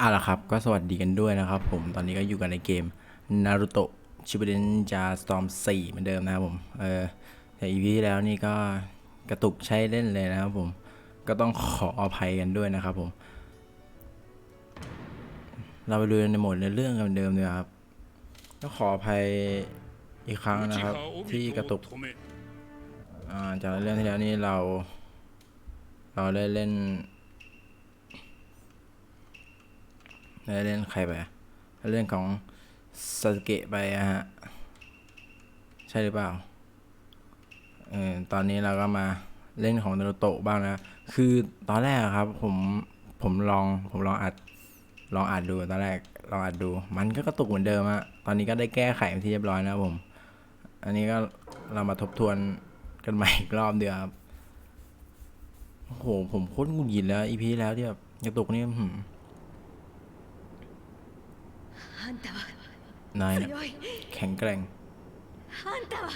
อะล่ะครับ ก็สวัสดีกันด้วยนะครับผม ตอนนี้ก็อยู่กันในเกม Naruto Shippuden j a Storm 4 เหมือนเดิมนะครับผม เออแต่ EP ที่แล้วนี่ก็กระตุกใช้เล่นเลยนะครับผม ก็ต้องขออภัยกันด้วยนะครับผม เราไปดูในโหมดในเรื่องกันเหมือนเดิมเลยครับ ก็ขออภัยอีกครั้งนะครับ ที่กระตุก อ่าจากเรื่องที่แล้วนี่เรา เราได้เล่น ได้เล่นใครไปอะได้เล่นของซาสเกะไปอะฮะ ใช่หรือเปล่าเออตอนนี้เราก็มาเล่นของนารูโตะบ้างนะ คือตอนแรกครับผมผมลองผมลองอัดลองอัดดูตอนแรกลองอัดดู มันก็กระตุกเหมือนเดิมอะตอนนี้ก็ได้แก้ไขเป็นที่เรียบร้อยนะผม อันนี้ก็เรามาทบทวนกันใหม่อีกรอบเดียวครับโอ้โหผมโคตรหงุดหงิดแล้วอีพีแล้วที่แบบกระตุกนี่หือ あんたはい ายนะ 強い แข็งแกร่ง あんたは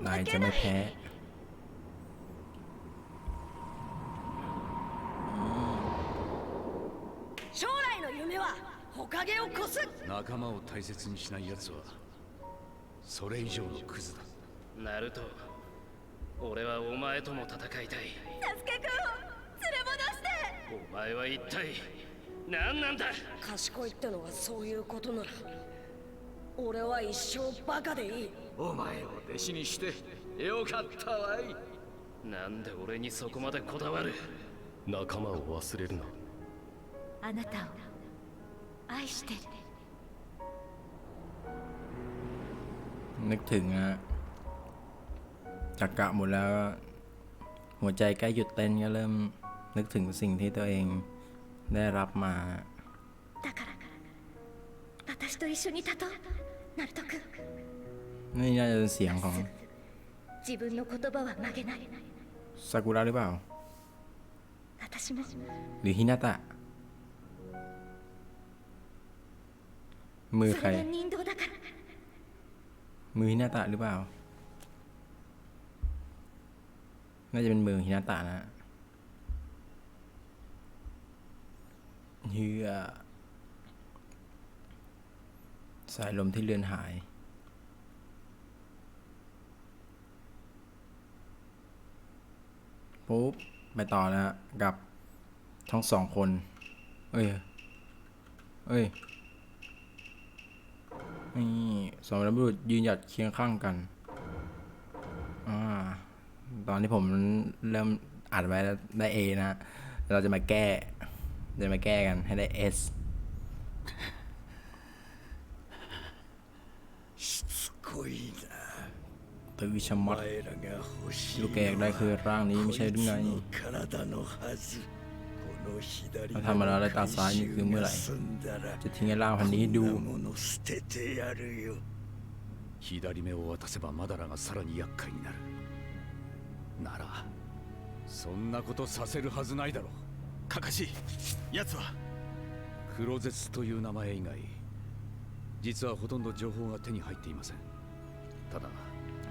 นายจะไม่แพ้ 将来の夢は火影を越す仲間を大切にしない奴はそれ以上のクズだナルト俺はお前とも戦いたい助け君を連れ戻してお前は一体 何なんだ賢いってのはそういうことなら俺は一生バカでいいお前を弟子にしてよかったわいなんで俺にそこまでこだわる仲間を忘れるなあなたを愛してる นึกถึงอะจักกะหมดแล้วก็หัวใจใกล้หยุดเต้นก็เริ่มนึกถึงสิ่งที่ตัวเอง ได้รับมานี่น่าจะเป็นเสียงของซากุระหรือเปล่า หรือฮินาตะ มือใคร มือฮินาตะหรือเปล่า น่าจะเป็นมือฮินาตะนะ เฮือสายลมที่เลือนหาย ปุ๊บ ไปต่อแล้วกับทั้งสองคน เอ้ย เอ้ย นี่สองบรรพบุรุษยืนหยัดเคียงข้างกัน อ่า ตอนที่ผมเริ่มอัดไว้ได้ A นะ เราจะมาแก้ จะมาแก้กันให้ได้ S しつこいな ตือชะมัด お前らが欲しい ลูกแกอยากได้คือร่างนี้ไม่ใช่หรือไง こいつの体のはずこの左 เราทำมาแล้วได้ตาซ้ายนี่คือเมื่อไหร่ 済んだら จะทิ้งไอ้ร่างพันนี้ให้ดู こんなもの捨ててやるよ左目を渡せばマダラがさらに厄介になるならそんなことさせるはずないだろう かかし奴は黒絶という名前以外実はほとんど情報が手に入っていませんただ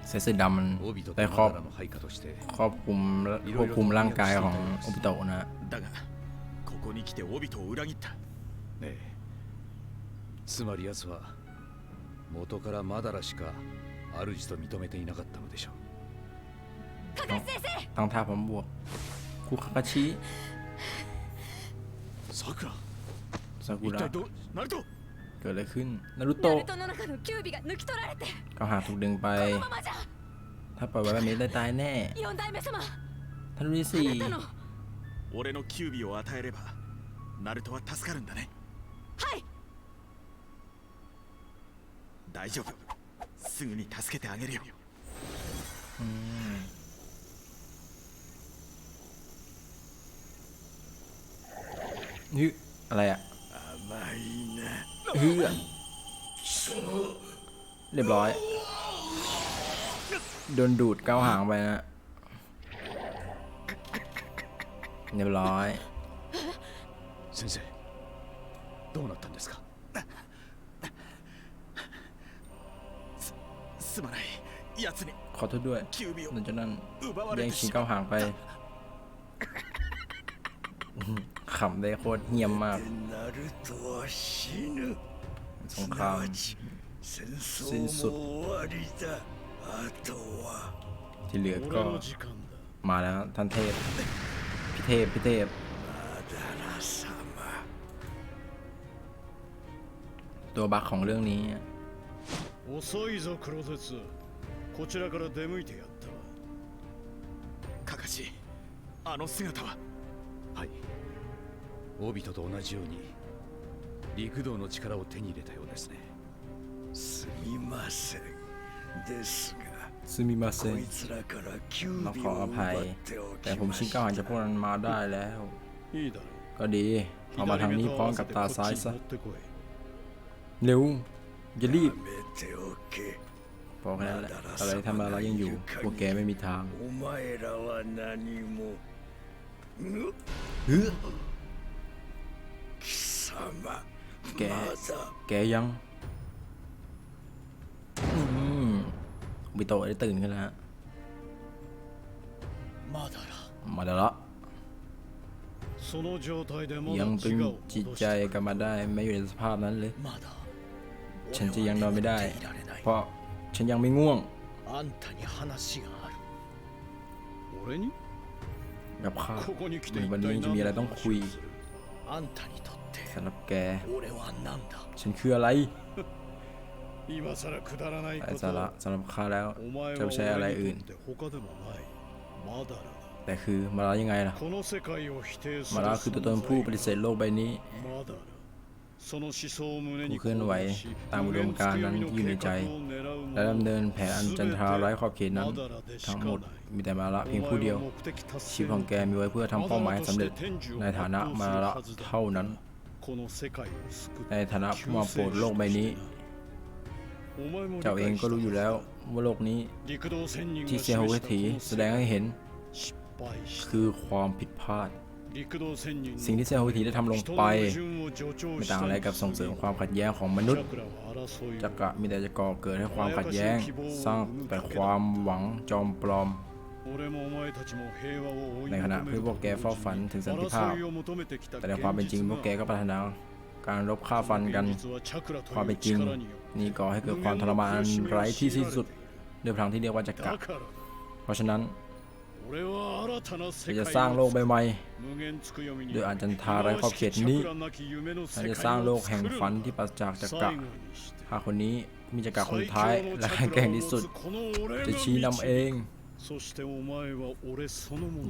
เซสึดำมัน オビトと ได้ マ ครอบ ダラの配下として ครอบคลุมควบคุมร่างกายของโอบิโตะนะ だがここに来てオビトを裏切ったええつまり奴は元からマダラしか主と認めていなかったのでしょう ตั้งท่าพร้อมบวก คุคาคาชิ さくら ซากุ 一 ระ 体どうナルト เกิดอะไรขึ้น นารุโตะ ナルトの中のキュービが抜き取られて เขาหากถูกดึงไป このままじゃ ถ้าปล่อยไว้แบบนี้ได้ตายแน่ 四代目様 ท่านรุ่นที่ あ สี่ なたの俺のキュービを与えればナルトは助かるんだねはい大丈夫すぐに助けてあげるよ ฮึอะไรอ่ะ 甘いな ฮึอ่ะเรียบร้อย โดนดูดเก้าหางไปนะ เรียบร้อย 先生どうなったんですかすまない奴に ขอโทษด้วย キュービを หลังจากนั้น 奪わ แย่ れ ง て ชิง し เก้า ま หางไป ขำได้โคตรเฮี้ยมมาก な ナルトは死ぬ สงคราม 戦สิ้น 争 สุด も終わりだあとは ที่เหลือ 俺 ก็ の時間だ มาแล้วท่านเทพพี่เทพพี่เทพ マダラ様 ตัวบั๊กของเรื่องนี้ 遅いぞクロゼツこちらから出向いてやったわカカシあの姿ははい オビトと同じように陸道の力を手に入れたようですねすみませんですが ซึ่งมีมาเซ こ น いつらからキュ เรา ービ ขอ を อภัย 奪ってお แต่ き ผม ま ชิง し ก้าวหา た จากพวกนั้นมาได้แล้ว いいだろ ก็ดีเอามาทางนี้พร้อมกับตาซ้ายซะ 持ってこい เร็วอย่ารีบ やめておけ พอแค่นั้นแหละอะไรทำอะไรยังอยู่ พวกแกไม่มีทาง お前らは何も貴様 แก แกยังอืมบิโตะได้ตื่นขึ้นแล้วฮะมาและยังตึงจิตใจกลับมาได้ไม่อยู่ในสภาพนั้นเลย ฉันจะยังนอนไม่ได้ เพราะฉันยังไม่ง่วงกับข้าวันนี้จะมีอะไรต้องคุย สำหรับแก ฉันคืออะไรไอ้สาระสำหรับข้าแล้วจะใช้อะไรอื่น แต่คือมาลายังไงล่ะ มาลาคือตัวตนผู้ปฏิเสธโลกใบนี้ ผู้เคลื่อนไหวตามอุดมการณ์นั้นที่อยู่ในใจ และดำเนินแผนอันจันทราไร้ขอบเขตนั้น ทั้งหมดมีแต่มาละเพียงผู้เดียว ชีวิตของแกมีไว้เพื่อทำเป้าหมายสำเร็จในฐานะมาละเท่านั้น ในฐานะผู้มาโปรดโลกใบนี้ เจ้าเองก็รู้อยู่แล้วว่าโลกนี้ที่เซียโฮเวถีแสดงให้เห็น คือความผิดพลาด สิ่งที่เซียโฮเวถีได้ทำลงไป ไม่ต่างอะไรกับส่งเสริมความขัดแย้งของมนุษย์จักระมีแต่จะก่อเกิดให้ความขัดแย้ง สร้างแต่ความหวังจอมปลอม ในขณะที่พวกแกเฝ้าฝันถึงสันติภาพ แต่ในความเป็นจริงพวกแกก็ปรารถนาการรบฆ่าฟันกัน ความเป็นจริง นี่ก่อให้เกิดความทรมานอันไร้ที่สิ้นสุดด้วยพลังที่เรียกว่าจักระเพราะฉะนั้น เรจะสร้างโลกใบใหม่ด้วยอาจันทาไร้ขอบเขตนี้เราจะสร้างโลกแห่งฝันที่ปราศจากจักระหาคนนี้มีจักระคนท้ายและแก่งที่สุด จะชี้นำเอง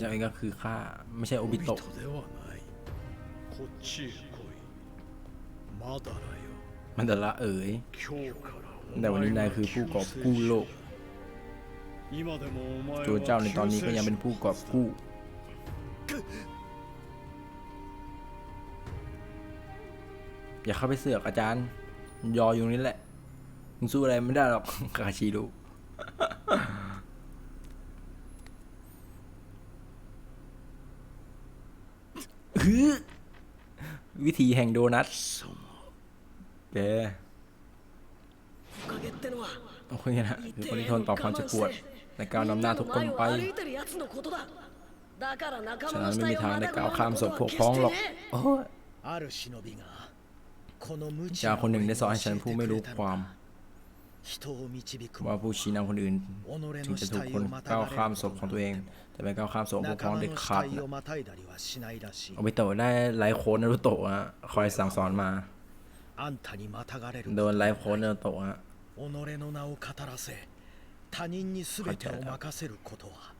จะเองก็คือข้าไม่ใช่โอบิโตะมันดละเอ๋ยแต่วันนี้นายคือผู้กอบกู้โลก ตัวเจ้าในตอนนี้ก็ยังเป็นผู้กอบกู้อย่าเข้าไปเสือกอาจารย์ ยออยู่นี่แหละมึงสู้อะไรไม่ได้หรอกคาชิรุวิธีแห่งโดนัทเด้โอเคนะคนที่ทนต่อความเจ็บปวด ในการนำหน้าทุกคนไปฉะนั้นไม่มีทางในก้าวข้ามศพพวกพ้องหรอกจาคนหนึ่งได้สอนให้ฉันผู้ไม่รู้ความ ว่าผู้ชี้นำคนอื่นถึงจะถูกคนก้าวข้ามศพของตัวเอง แต่ไม่ก้าวข้ามศพพวกพ้องเด็ดขาดโอบิโตะได้ไลโค้นรุโตะคอยสั่งสอนมาโดนไลโค้นรุโตะ 他人に全てを任せることは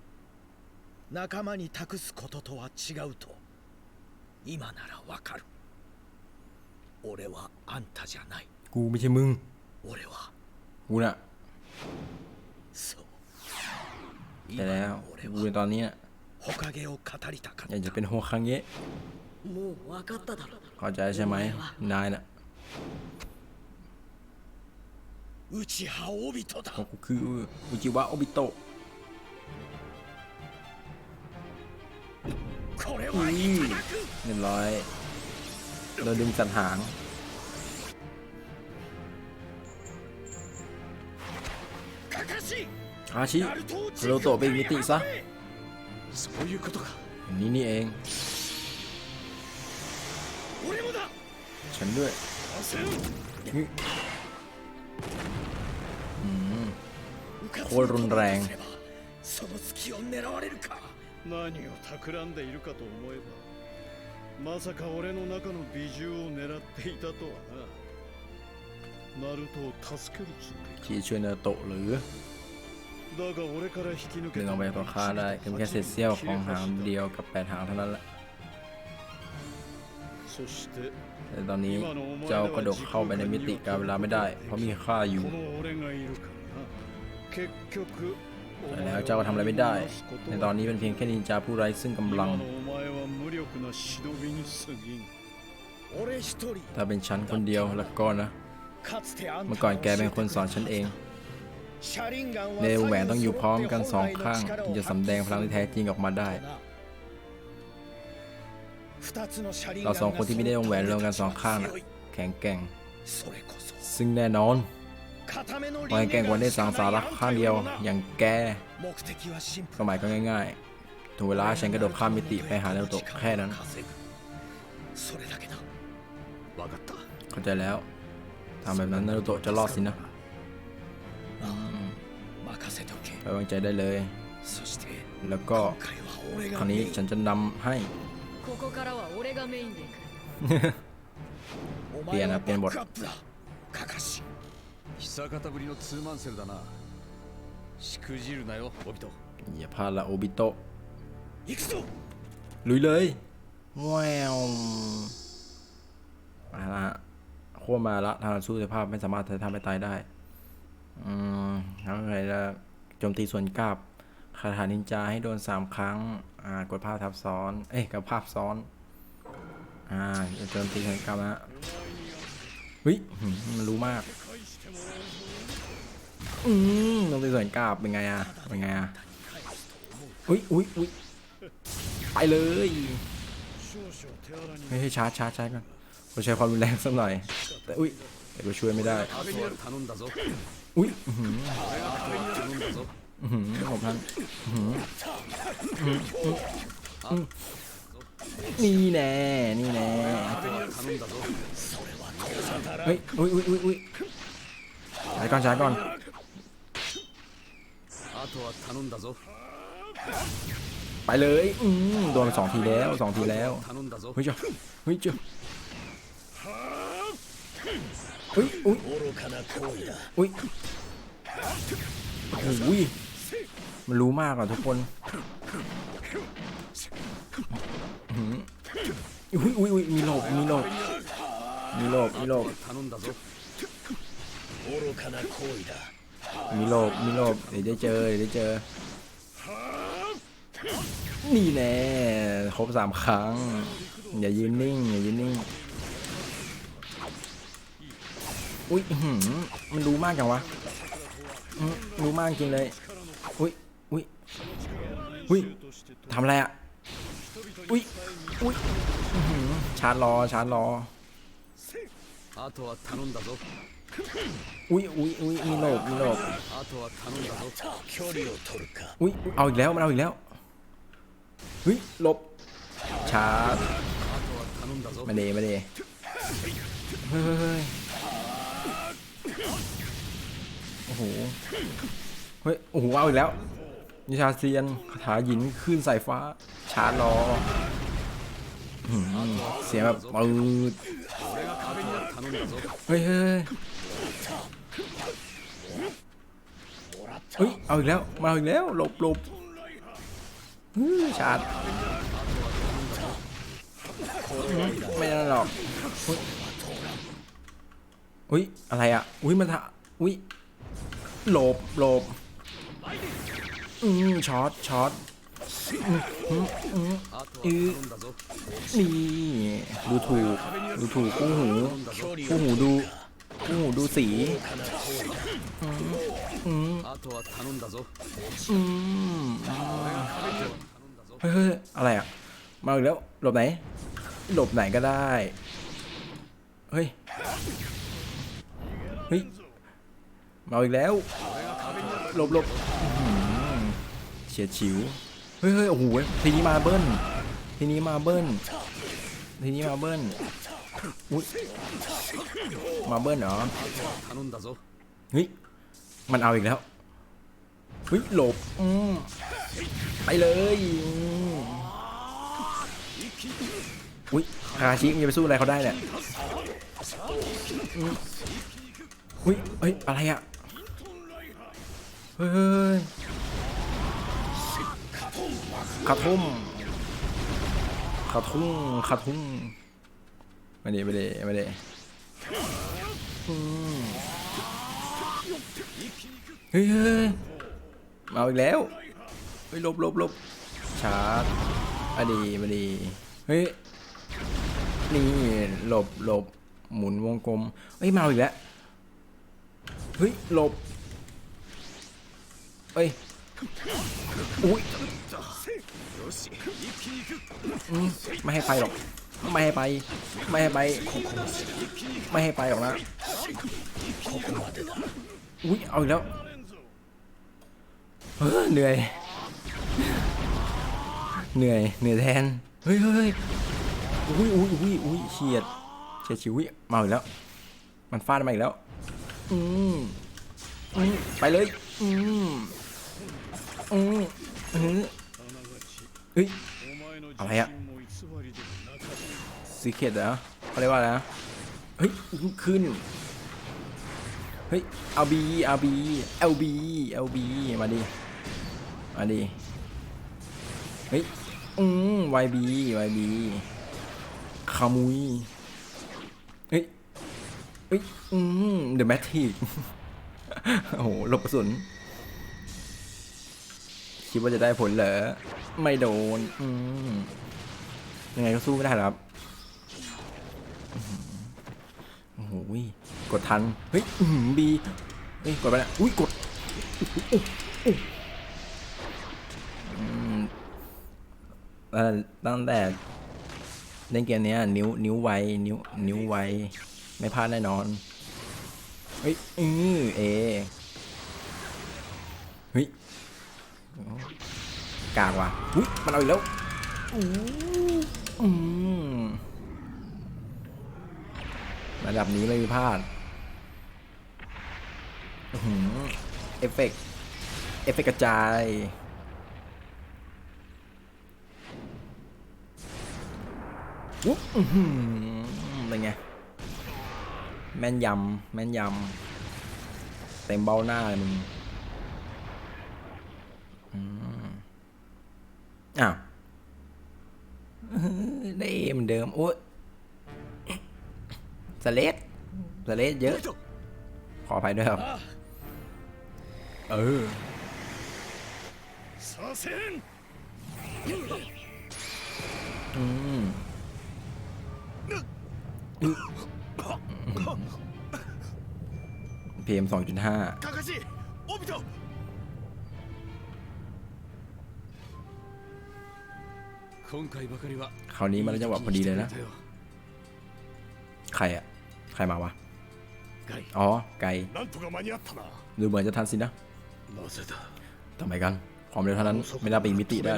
仲間に託すこととは違うと今ならわかる俺はあんたじゃない กูไม่ใช่มึง 俺は กูน่ะ そう แต่แล้ว 俺 กูใน は ตอนนี้น่ะ 火影を語りたかっ อยากจะ た เป็นโฮคังเงะ もう分かっただろ เข้าใจใช่ไหมนายน่ะ อุจิฮาโอบิโตะก็คืออุจิวะโอบิโตะอืมเรียบร้อยเราดึงสันหางอาชิเราโตเป็นมิติซะนี่นี่เอง ฉันด้วย โคตรรุนแรง その隙を狙われるか何を企んでいるかと思えばまさか俺の中の美獣を狙っていたとはなナルトを助けるつもり ที่ช่วยเนอโตะหรือ だが俺から引き抜 ดึ け ง た ออกไปต่อค่าได้เป็นแค่เศษเสี้ยวของหางเดียวกับแปดหางเท่านั้นแหละ そして แต่ตอนนี้เจ้ากระโดดเข้าไปในมิติการเวลาไม่ได้ เพราะมีค่าอยู่ แล้วเจ้าก็ทำอะไรไม่ได้ ในตอนนี้เป็นเพียงแค่นินจาผู้ไร้ซึ่งกำลัง ถ้าเป็นฉันคนเดียวแล้วก็นะ เมื่อก่อนแกเป็นคนสอนฉันเองในวงแหวนต้องอยู่พร้อมกันสองข้างถึงจะสำแดงพลังที่แท้จริงออกมาได้ เราสองคนที่ไม่ได้วงแหวนรวมกันสองข้างนะแข็งแกร่ง ซึ่งแน่นอน วันแกงควรได้สังสาระข้างเดียวอย่างแกสมัยก็ง่ายๆถึงเวลาฉันกระโดดข้ามมิติไปหาเนโตะแค่นั้นเข้าใจแล้วทำแบบนั้นเนโตะจะรอดสินะไปวางใจได้เลย แล้วก็ครั้งนี้ฉันจะนำให้เปลี่ยนนะเปลี่ยนบท 久方ぶりのツーマンセルだなしくじるなよオビト อย่าพลาดละโอบิโตะ 行くぞ ลุยเลยแววมาละฮะโค้มาละทางสู้สภาพไม่สามารถทำให้ตายได้ อืมแล้วไงจะโจมตีส่วนกราบคาถานินจาให้โดนสามครั้ง อ่ากดภาพทับซ้อน เอ้ยกับภาพซ้อน อ่าจะโจมตีส่วนกราบนะฮะเฮ้ยหืมมันรู้มาก อืมตลงไปสวนกราบเป็นไงอะเป็นไงอะอุ้ยอุ้ยอุ้ยไปเลยไม่ให้ชาร์จชาร์จชาร์จก่นเราใช้ความรุนแรงสักหน่อยแต่อุ้ยแต่ก็ช่วยไม่ได้อุ้ยผมทันนี่แน่นี่แน่เฮ้ยอุ้ยอุ้ยอุ้ยอุ้ยใช้ก่อนใช้ก่อน あとは頼んだぞ ไปเลยอืมโดนไปสองทีแล้วสองทีแล้ว 頼んだぞ เฮ้ยเจ้าเฮ้ยเจ้าอุ้ยอุ้ย 愚かな行為だ อุ้ยโอ้ยมันรู้มากอ่ะทุกคนอื้อหืออุ้ยอุ้ยอุ้ยมีโลบมีโลบมีโลบมีโลบ 頼んだぞ愚かな行為だ มีโลบมีโลบเดี๋ยวได้เจอเดี๋ยวได้เจอ นี่แน่ครบสามครั้ง อย่ายืนนิ่ง อย่ายืนนิ่ง อุ้ยมันรู้มากจังวะรู้มากจริงเลย อุ้ยอุ้ยอุ้ยทำอะไรอะ อุ้ยอุ้ยชาร์จรอชาร์จรอ อุ้ยอุ้ยอุ้ยมีโลบมีโลบอุ้ยเอาอีกแล้วมันเอาอีกแล้วเฮ้ยลบชาร์จมาเดมาเดเฮ้ยโอ้โหเฮ้ยโอ้โหเอาอีกแล้วนิชาเซียนคาถาหินขึ้นสายฟ้าชาร์จรอเสียงแบบปืด เฮ้ยเฮ้ยเฮ้ย เอาอีกแล้ว มาอาอีกแล้ว หลบหลบชาร์จไม่นั่นหรอกอุ๊ยอุ้ย อะไรอะ อุ้ยมันทะอุ้ยหลบหลบอืมช็อตช็อต อือนี่ดูถูกดูถูกคู่หูคู่หูดูคู่หูดูสีอืมอเฮ้ยอะไรอะ มาอีกแล้วหลบไหน หลบไหนก็ได้ เฮ้ย เฮ้ย มาอีกแล้ว หลบหลบเฉียดฉิว เฮ้ยโอ้โหทีนี้มาเบิ้ลทีนี้มาเบิ้ลทีนี้มาเบิ้ลอุ้ยมาเบิ้ลเหรอเฮ้ยมันเอาอีกแล้วเฮ้ยหลบอืมไปเลยอุ้ยอาชิมันจะไปสู้อะไรเขาได้เนี่ยอุ้ยเฮ้ยอะไรอะเฮ้ย ขาทุ่มขาทุ่มขาทุ่มไม่ได้ไม่ได้ไม่ได้เฮ้ยเฮ้ยมาอีกแล้วเฮ้ยหลบหลบหลบชาร์จมาดีมาดีเฮ้ยนี่หลบหลบหมุนวงกลมเฮ้ยมาอีกแล้วเฮ้ยหลบเฮ้ยอุ้ย ไม่ให้ไปหรอก ไม่ให้ไป ไม่ให้ไป ไม่ให้ไปหรอกนะอุ้ยเอาอีกแล้วเออเหนื่อย เหนื่อย เหนื่อยแทน เฮ้ยเฮ้ยอุ้ยอุ้ยอุ้ยอุ้ยเฉียดเฉียดชิวอุ๊ยมาอีกแล้ว มันฟาดมาอีกแล้ว อืมอืมไปเลย อืมอืมอืม เฮ้ยอะไรอะสีเขียดเหรอเขาเรียกว่าอะไรนะเฮ้ยขึ้นเฮ้ยเอาบีเอาบีเอลบีเอลบีมาดิมาดิเฮ้ยอืมวายบีวาบีขมุยเฮ้ยเฮ้ยอืมเดอะแมททิกโอ้โหหลบกระสุน คิดว่าจะได้ผลเหรอ ไม่โดนอืมยังไงก็สู้ไม่ได้ครับโอ้โหกดทัน เฮ้ยบีเฮ้ย กดไปแล้วอุ้ย กดตั้งแต่เล่นเกมนี้นิ้วนิ้วไวนิ้วนิ้วไวไม่พลาดแน่นอน เฮ้ยอือเอเฮ้ย กลางว่ะอุ้ยมันเอาอีกแล้วอู้อืมระดับนี้ไม่มีพลาดอื้อหือเอฟเฟกต์เอฟเฟกต์กระจาย วุ๊บอื้อหือเป็นไง แม่นยำ แม่นยำ เต็มเบ้าหน้าเลยมึงอืม อ้าวได้เอเหมือนเดิมโอ้ยสเลสสเลสเยอะ ขออภัยด้วยครับ เอออืมพีเอ็มสองจุดห้า คราวนี้มันจังหวะพอดีเลยนะ ใครอะใครมาวะ อ๋อ ไก่ดูเหมือนจะทันสินะทำไมกัน ความเร็วเท่านั้น ไม่น่าเป็นมิติได้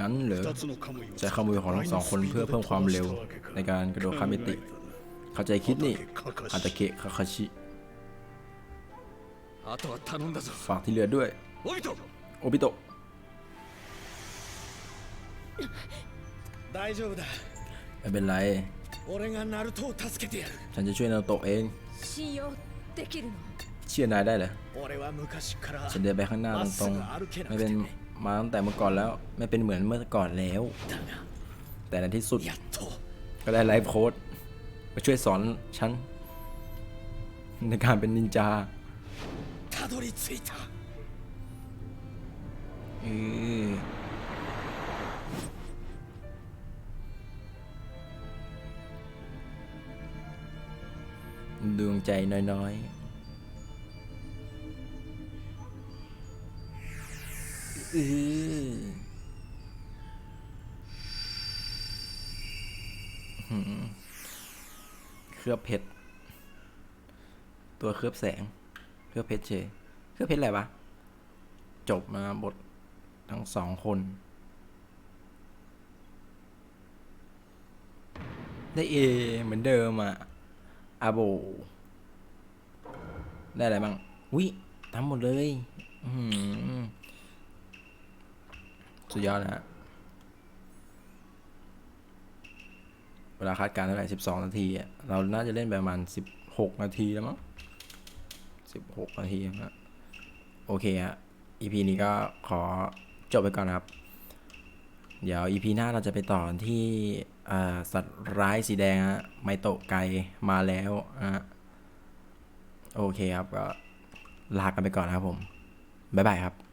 งั้นเหรอจะขโมยของทั้งสองคนเพื่อเพิ่มความเร็วในการกระโดดข้ามมิติ เข้าใจคิดนี่อาตะเกะคาคาชิ ฝากที่เหลือด้วย オビト โอบิโตะ 大丈夫だ ไม่เป็นไร 俺がナルトを助けてやる ฉันจะช่วยนาโตะเอง 信用できるの เชื่อนายได้เหรอ 俺は昔から ฉันเดินไปข้างหน้าตรงๆ ไม่เป็นมาตั้งแต่เมื่อก่อนแล้ว ไม่เป็นเหมือนเมื่อก่อนแล้ว だが แต่ในที่สุด やっと ก็ได้ไลฟ์โค้ดมาช่วยสอนฉัน ในการเป็นนินจา たどり着いた เออดวงใจน้อยๆเออหืมเคลือบเพชร ตัวเคลือบแสง เคลือเพชรเฉยเคลือเพชรอะไรวะ จบมาบททั้งสองคน ได้เอเหมือนเดิมอะอาโบ ได้อะไรบ้างวิทำหมดเลยสุดยอดนะฮะ เวลาคาดการณ์เท่าไหร่สิบสองนาทีอะเราน่าจะเล่นประมาณสิบหกนาทีแล้วมั้ง สิบหกนาทีนะโอเคฮะ EP นี้ก็ขอจบไปก่อนครับ เดี๋ยว EP หน้าเราจะไปต่อที่สัตว์ร้ายสีแดงฮะไมโตะไกมาแล้วฮะโอเคครับก็ลากันไปก่อนนะครับผม บ๊ายบายครับ